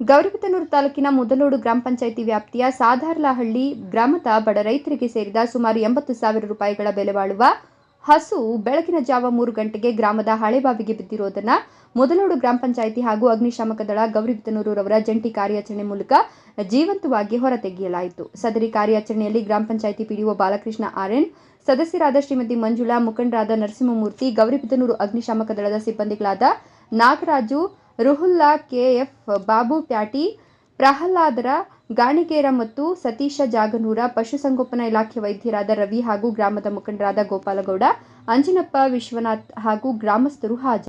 ಗೌರಿಬಿದನೂರು ತಾಲೂಕಿನ ಮುದಲೋಡು ಗ್ರಾಮ ಪಂಚಾಯಿತಿ ವ್ಯಾಪ್ತಿಯ ಸಾಧಾರ್ಲಹಳ್ಳಿ ಗ್ರಾಮದ ಬಡ ರೈತರಿಗೆ ಸೇರಿದ ಸುಮಾರು ಎಂಬತ್ತು ಸಾವಿರ ರೂಪಾಯಿಗಳ ಬೆಲೆ ಬಾಳುವ ಹಸು ಬೆಳಗಿನ ಜಾವ ಮೂರು ಗಂಟೆಗೆ ಗ್ರಾಮದ ಹಳೆಬಾವಿಗೆ ಬಿದ್ದಿರುವುದನ್ನು ಮೊದಲೋಡು ಗ್ರಾಮ ಪಂಚಾಯಿತಿ ಹಾಗೂ ಅಗ್ನಿಶಾಮಕ ದಳ ಗೌರಿಬಿದನೂರವರ ಜಂಟಿ ಕಾರ್ಯಾಚರಣೆ ಮೂಲಕ ಜೀವಂತವಾಗಿ ಹೊರತೆಗೆಯಲಾಯಿತು. ಸದರಿ ಕಾರ್ಯಾಚರಣೆಯಲ್ಲಿ ಗ್ರಾಮ ಪಂಚಾಯಿತಿ ಪಿಡಿಒ ಬಾಲಕೃಷ್ಣ ಆರ್ಎನ್, ಸದಸ್ಯರಾದ ಶ್ರೀಮತಿ ಮಂಜುಳಾ, ಮುಖಂಡರಾದ ನರಸಿಂಹಮೂರ್ತಿ, ಗೌರಿಬಿದನೂರು ಅಗ್ನಿಶಾಮಕ ದಳದ ಸಿಬ್ಬಂದಿಗಳಾದ ನಾಗರಾಜು ರುಹುಲ್ಲಾ ಕೆಎಫ್, ಬಾಬು ಪ್ಯಾಟಿ, ಪ್ರಹ್ಲಾದರ, ಗಾಣಿಗೇರ ಮತ್ತು ಸತೀಶ ಜಾಗನೂರ ಪಶುಸಂಗೋಪನಾ ಇಲಾಖೆ ವೈದ್ಯರಾದ ರವಿ ಹಾಗೂ ಗ್ರಾಮದ ಮುಖಂಡರಾದ ಗೋಪಾಲಗೌಡ, ಅಂಜಿನಪ್ಪ ವಿಶ್ವನಾಥ್ ಹಾಗೂ ಗ್ರಾಮಸ್ಥರು ಹಾಜರು.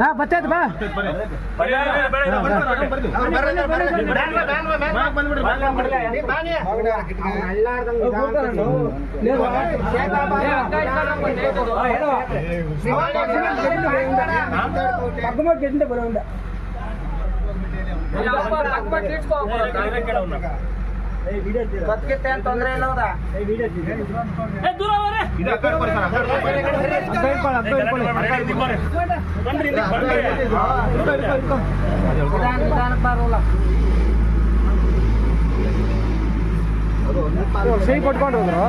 ಹಾ ಬತ್ತೈತ್ ಬಾ. ಬದುಕಿತ್ತೆ ಅಂತ ತೊಂದ್ರೆ ಇಲ್ಲ ಹೌದಾ? ನಿಧಾನ ನಿಧಾನಕ್ಕೆ ಬಾರೋಲ್ಲ. ಸಹಿ ಕೊಟ್ಕೊಂಡು ಹೋದ್ರು.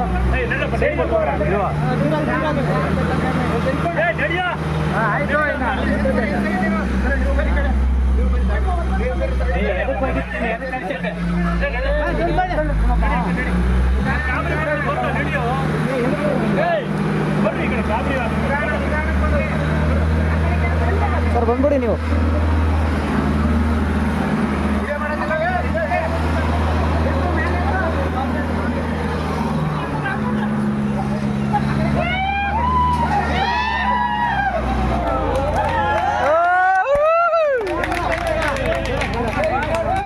ಹಾ, ಆಯ್ತು ಇನ್ನ. ಸರ್ ಬಂದ್ಬಿಡಿ ನೀವು.